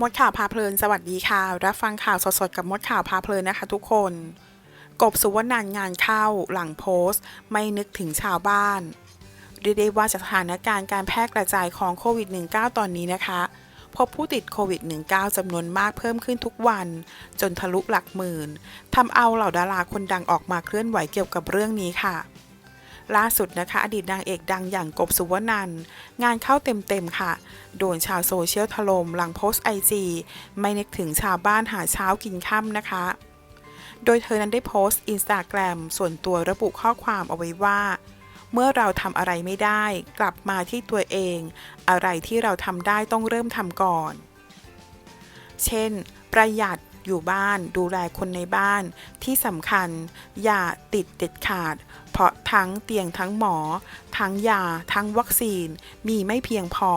มดข่าวพาเพลิน สวัสดีค่ะ รับฟังข่าวสดๆ กับมดข่าวพาเพลินนะคะทุกคน กบสุวรรณันงานเข้าหลังโพสต์ ไม่นึกถึงชาวบ้าน เรียกได้ว่าสถานการณ์การแพร่กระจายของโควิด -19 ตอนนี้นะคะ พบผู้ติดโควิด -19 จำนวนมากเพิ่มขึ้นทุกวัน จนทะลุหลักหมื่นทำเอาเหล่าดาราคนดังออกมาเคลื่อนไหวเกี่ยวกับเรื่องนี้ค่ะ ล่าสุดนะคะ อดีตนางเอกดังอย่างกบสุวรรณันงานเข้าเต็มๆค่ะ โดนชาวโซเชียลถล่มหลังโพสต์ไอจีไม่นึกถึงชาวบ้านหาเช้ากินค่ำนะคะ โดยเธอนั้นได้โพสต์อินสตาแกรมส่วนตัวระบุข้อความเอาไว้ว่า เมื่อเราทำอะไรไม่ได้ กลับมาที่ตัวเอง อะไรที่เราทำได้ต้องเริ่มทำก่อน เช่น ประหยัด อยู่บ้านดูแลคนในบ้าน ที่สำคัญ อย่าติดเด็ดขาด เพราะทั้งเตียงทั้งหมอ ทั้งยาทั้งวัคซีนมีไม่เพียงพอ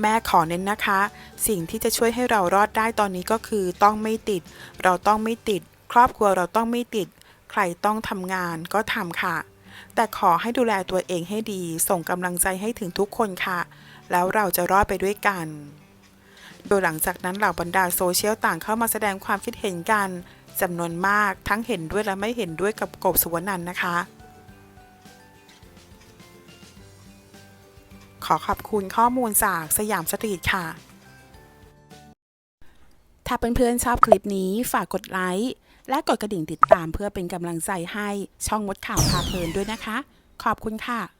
แม่ขอเน้นนะคะ สิ่งที่จะช่วยให้เรารอดได้ตอนนี้ก็คือต้องไม่ติด เราต้องไม่ติด ครอบครัวเราต้องไม่ติด ใครต้องทำงานก็ทำค่ะ แต่ขอให้ดูแลตัวเองให้ดี ส่งกำลังใจให้ถึงทุกคนค่ะ แล้วเราจะรอดไปด้วยกัน โดยหลังจากนั้นเหล่าบรรดาโซเชียลต่างเข้ามาแสดงความคิดเห็นกันจำนวนมากทั้งเห็นด้วยและไม่เห็นด้วยกับกบสุวรรณันนะคะ ขอขอบคุณข้อมูลจากสยามสตรีทค่ะ ถ้าเพื่อนๆชอบคลิปนี้ฝากกดไลค์และกดกระดิ่งติดตามเพื่อเป็นกำลังใจให้ช่องมดข่าวพาเพลินด้วยนะคะ ขอบคุณค่ะ